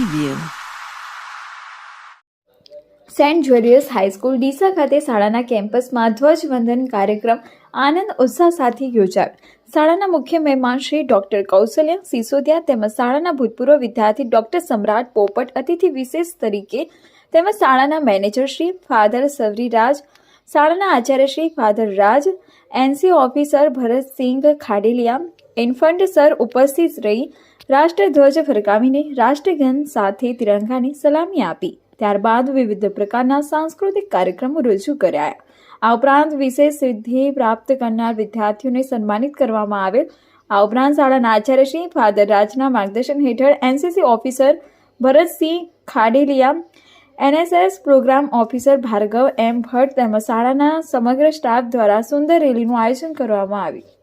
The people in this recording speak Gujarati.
Review Saint Julius high school Deesa ખાતે શાળાના કેમ્પસમાં ધ્વજવંદન કાર્યક્રમ આનંદ ઉત્સાહ સાથે યોજાયો. શાળાના મુખ્ય મહેમાન શ્રી ડોક્ટર કૌશલ્ય સિસોદિયા તેમજ શાળાના ભૂતપૂર્વ વિદ્યાર્થી ડોક્ટર સમ્રાટ પોપટ અતિથિ વિશેષ તરીકે તેમજ શાળાના મેનેજર શ્રી ફાધર સવરી રાજ શાળાના Acharya Shri father Raj NC officer Bharatsinh Khadeliya, Infant sir ઉપસ્થિત રહી રાષ્ટ્રધ્વજ ફરકાવીને રાષ્ટ્રગન સાથે તિરંગાની સલામી આપી. ત્યારબાદ વિવિધ પ્રકારના સાંસ્કૃતિક કાર્યક્રમો રજૂ કરાયા. આ ઉપરાંત વિશેષ સિદ્ધિ પ્રાપ્ત કરનાર વિદ્યાર્થીઓને સન્માનિત કરવામાં આવેલ. આ ઉપરાંત શાળાના આચાર્ય શ્રી ફાધર રાજના માર્ગદર્શન હેઠળ NCC officer Bharatsinh Khadeliya NSS programme officer Bhargav M Bhatt તેમજ શાળાના સમગ્ર સ્ટાફ દ્વારા સુંદર રેલીનું આયોજન કરવામાં આવ્યું.